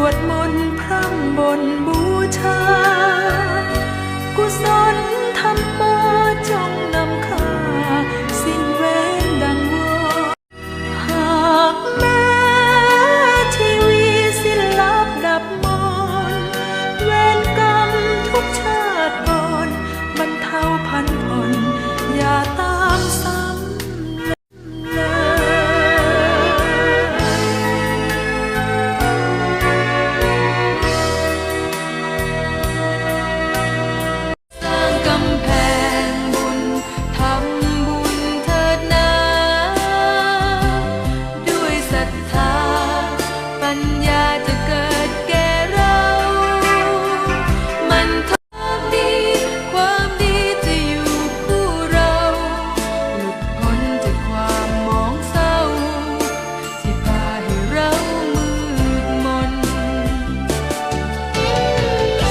วดมนต์พร่ำบนบูชา กุศล